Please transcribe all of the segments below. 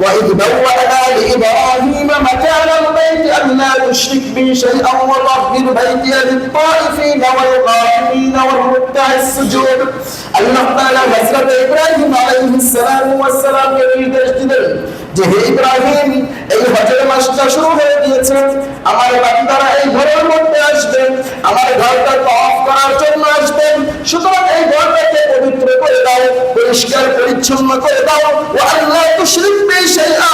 وإذ بوأنا لإبراهيم مكان البيت ألا تشرك بي شيئا وطهر بيتي للطائفين والقائمين والركع السجود আল্লাহ তাআলা হযরত ইব্রাহিম আলাইহিস সালাম ওয়াস সালামকে নির্দেশ দিলেন যে হে ইব্রাহিম এই হজের মাসটা শুরু হয়ে গিয়েছে আমার বান্দারা এই ঘরের মধ্যে আসবেন আমার ঘরটা তওয়াফ করার জন্য আসবেন সুতরাং এই ঘরটাকে পবিত্র করে দাও পরিষ্কার পরিচ্ছন্ন করে দাও ও আল্লাহ তুশরিক বি শাইআ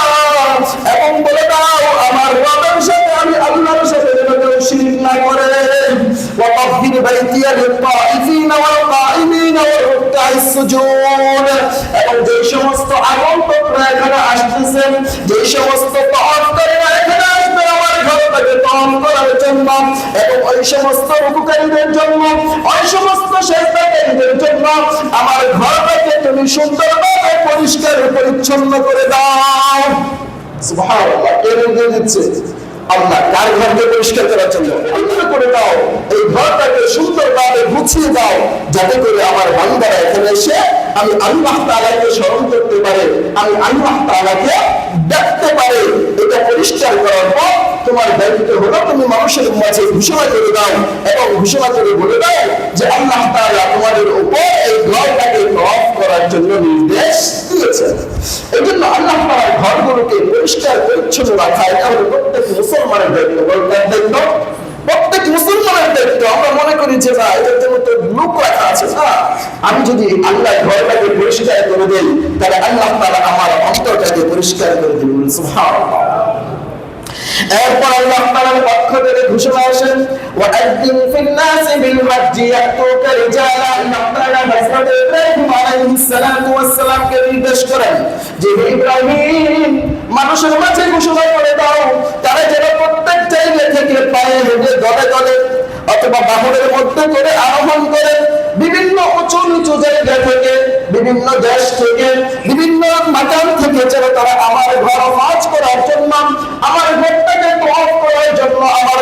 এবং বলে দাও আমার রবের সাথে আমি আল্লাহর সাথে যেন কেউ শিরিক না করে وطهر بيتي للطائفين والقائمين والركع السجود এবং যে সমস্ত আগন্তকরা এখানে আসতেছেন যে সমস্ত তওয়াফকারীরা এখানে আসবে করার জন্য এবং ওই সমস্ত জন্য, ওই সমস্ত জন্য আমার ঘরটাকে তুমি সুন্দরভাবে পরিষ্কার পরিচ্ছন্ন করে দাও, যাতে করে আমার বান্দারা এখানে এসে আমি আল্লাহ তাআলাকে স্মরণ করতে পারে, আমি আল্লাহ তাআলাকে দেখতে পারে, এটা পরিষ্কার করার দায়িত্ব হলো তুমি মানুষের মাঝে ঘোষণা করে দাও এবং ঘোষণা করে বলে দাও যে আল্লাহ তাআলা তোমাদের উপর এই ঘরটাকে তওয়াফ করার জন্য নির্দেশ দিয়েছেন। এই জন্য আল্লাহ তাআলা ঘরগুলোকে পরিষ্কার, পরিচ্ছন্ন রাখা, এটা হলো প্রত্যেক মুসলমানের দায়িত্ব বলতাম দায়িত্ব। প্রত্যেক মুসলমানের দায়িত্ব, আমরা মনে করি যে না এটার জন্য তো লোক রাখা আছে না। আমি যদি আল্লাহ ঘরটাকে পরিষ্কার করে দেই, তাহলে আল্লাহ তাআলা আমার অন্তরটাকে পরিষ্কার করে দেবেন, সুবহানাল্লাহ। এরপর আল্লাহ তাআলার পক্ষ থেকে ঘোষণা আসেন নাস বিল রিজালা হযরত ইব্রাহিম আলাইহিস ওয়াস সালামকে নির্দেশ করেন যে ইব্রাহিম, মানুষের মাঝে ঘোষণা করে দাও, তারা যেন প্রত্যেক জায়গা থেকে পায়ে হেঁটে দলে দলে অথবা বাহনের মধ্যে করে আরোহণ করে বিভিন্ন উঁচু নিচু জায়গা থেকে, বিভিন্ন দেশ থেকে, বিভিন্ন মাকান থেকে যেন তারা আমার ঘর মাছ করার জন্য আমার ঘরটাকে তওয়াফ করার জন্য আমার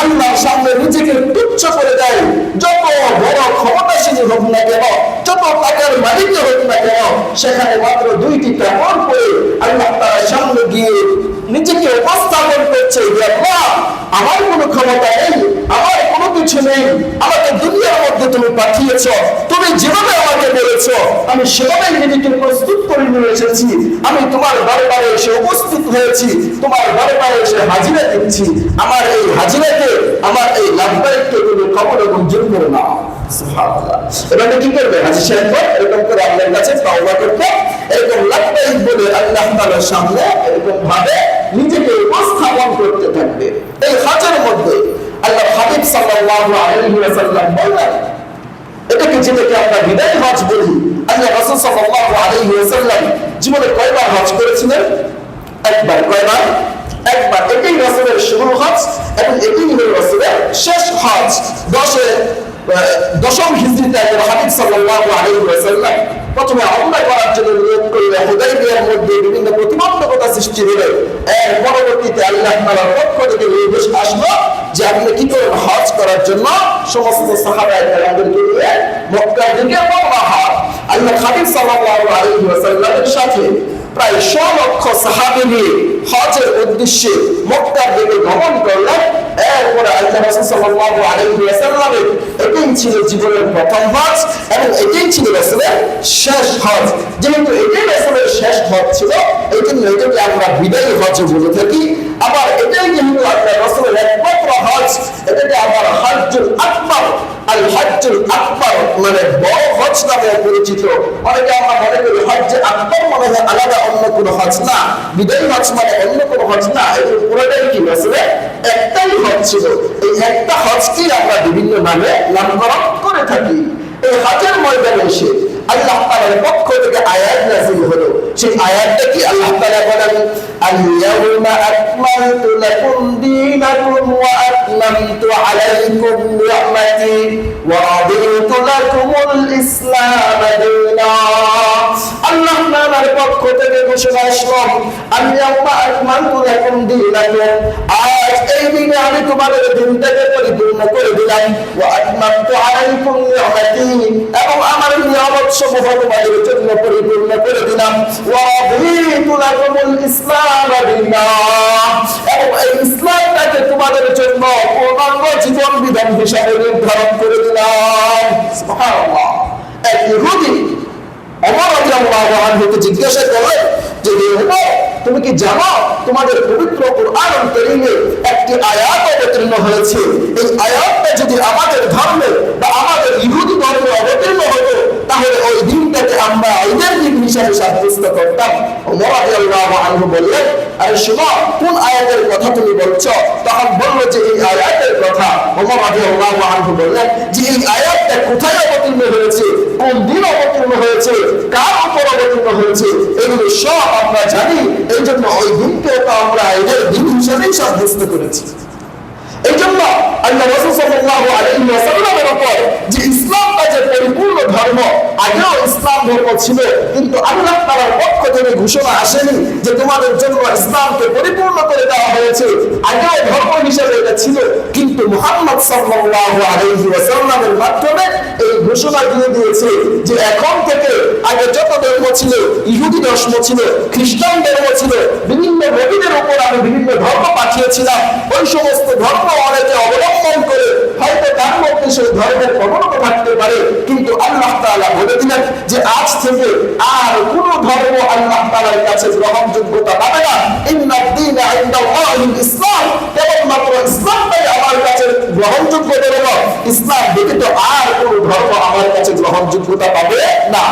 আল্লাহর সামনে নিজেকে তুচ্ছ করে দেয়। যত বড় ক্ষমতাশীল হোক না কেন, যত টাকার মালিক হোক না কেন, সেখানে মাত্র দুইটি কাপড় পরে আল্লাহ তাআলার সামনে গিয়ে নিজেকে উপস্থাপন করছে আমার কোনো ক্ষমতা নেই, আমার কোনো কিছু নেই, আমাকে দুনিয়ার মধ্যে তুমি পাঠিয়েছ, তুমি যেভাবে আমাকে বলেছ, আমি সেভাবে নিজেকে প্রস্তুত নিয়ে এসেছি, আমি তোমার দরবারে এসে উপস্থিত হয়েছি, তোমার দরবারে এসে হাজিরা দিচ্ছি। আমার এই হাজিরাকে, আমার এই লাভবাহিককে তুমি কবর মঞ্জুর করে নাও। কি এটাকে যেটাকে আমরা বিদায় হজ বলি আল্লাহ রাসূল সাল্লাল্লাহু আলাইহি ওয়াসাল্লাম জীবনে কয়বার হজ করেছিলেন? একবার, কয়বার? একবার। এটাই রাসূলের হজ এবং এটাই রাসূলের শেষ হজ। দশম হিজরিতে হাবিব সাল্লাল্লাহু আলাইহি ওয়াসাল্লাম প্রথমে করার জন্য নিয়োগ করলে হুদাইবিয়ার মধ্যে বিভিন্ন প্রতিবন্ধকতা সৃষ্টি হলে। এর পরবর্তীতে আল্লাহ পক্ষ থেকে নির্দেশ আসলো যে আপনি কি করেন হজ করার জন্য সমস্ত সাহাবায়ে কেরামদেরকে নিয়ে সাল্লাল্লাহু আলাইহি ওয়াসাল্লামের সাথে প্রায় লক্ষ নিয়ে হজের উদ্দেশ্যে মক্কার দিকে করলেন। এরপরে আল্লাহ সাল্লাল্লাহু আলাইহি ওয়াসাল্লামের ছিল জীবনের প্রথম হজ এবং ছিল শেষ হজ। যেহেতু এটাই শেষ হজ ছিল এই জন্য এটাকে আমরা বিদায়ী হজ বলে থাকি। আবার এটাই যেহেতু আল্লাহ একমাত্র হজ, এটাকে আবার হজ্জুল আকবার, আল হজ্জুল আকবার মানে বড় হজ নামে পরিচিত। অনেকে আমরা মনে করি হজ্জে আকবর মনে হয় আলাদা, অন্য কোনো হজ না। বিদায়ী হজ মানে অন্য কোনো হজ না। এগুলো পুরোটাই কি আসলে একটাই হজ ছিল। এই একটা হজকে আমরা বিভিন্ন নামে নামকরণ করে থাকি। এই হজের ময়দানে এসে আল্লাহ তাআলার পক্ষ থেকে আয়াত নাযিল হলো। সেই আয়াতটা কি? আল্লাহ তাআলা বলেন, আল-ইয়াউমা আকমালতু লাকুম দীনাকুম ওয়া আকমালতু আলাইকুম নি'মাতি ওয়া রাদিতু লাকুমুল ইসলাম দীনা। আল্লাহ তাআলার পক্ষ থেকে ঘোষণা আসলো আল-ইয়াউমা আকমালতু লাকুম দীনাকুম। আজ এই দিনে আমি তোমাদের দিনটাকে পরিপূর্ণ করে দিলাম, ওয়া আকমালতু আলাইকুম নি'মাতি। এবং আমার নিয়ামত সমূহ তোমাদের জন্য পরিপূর্ণ করে দিলাম। ইসলাম ইসলামটাকে তোমাদের জন্য পূর্ণাঙ্গ জীবন বিধান হিসাবে নির্ধারণ করে দিলাম। এক ইহুদি জিজ্ঞাসা করলেন যে তুমি কি জানো তোমাদের পবিত্র কোরআন কারীমে একটি আয়াত অবতীর্ণ হয়েছে? এই আয়াতটা যদি আমাদের করতাম। আনহু বললেন, আরে কোন আয়াতের কথা তুমি বলছো? তখন যে, এই আয়াতের কথা। আনহু বললেন, যে এই আয়াতটা কোথায় অবতীর্ণ হয়েছে? কোন দিন অবতীর্ণ হয়েছে? কার উপর অবতীর্ণ হয়েছে? এগুলো সব আমরা জানি। এই জন্য ওই দিনকে আমরা এদের দিন হিসাবেই সাব্যস্ত করেছি। আল্লাহ রাসূল সাল্লাল্লাহু আলাইহি ওয়াসাল্লামের উপর যে ইসলামটা যে পরিপূর্ণ ধর্ম, আগেও ইসলাম ধর্ম ছিল, কিন্তু আল্লাহ তাআলার পক্ষ থেকে ঘোষণা আসেনি যে তোমাদের জন্য ইসলামকে পরিপূর্ণ করে দেওয়া হয়েছে। আগেও ধর্ম হিসেবে এটা ছিল, কিন্তু মুহাম্মদ সাল্লাল্লাহু আলাইহি ওয়াসাল্লামের মাধ্যমে এই ঘোষণা দিয়ে দিয়েছে যে এখন থেকে আগে যত ধর্ম ছিল, ইহুদি ধর্ম ছিল, খ্রিস্টান ধর্ম ছিল আল্লাহ তাআলার কাছে গ্রহণযোগ্যতা পাবে না। ইন্নাদ দীনা ইনদাল্লাহিল ইসলাম। কেবলমাত্র ইসলামটাই আমার কাছে গ্রহণযোগ্য ধর্ম ইসলাম ব্যতীত আর কোন ধর্ম আমার কাছে গ্রহণযোগ্যতা পাবে না।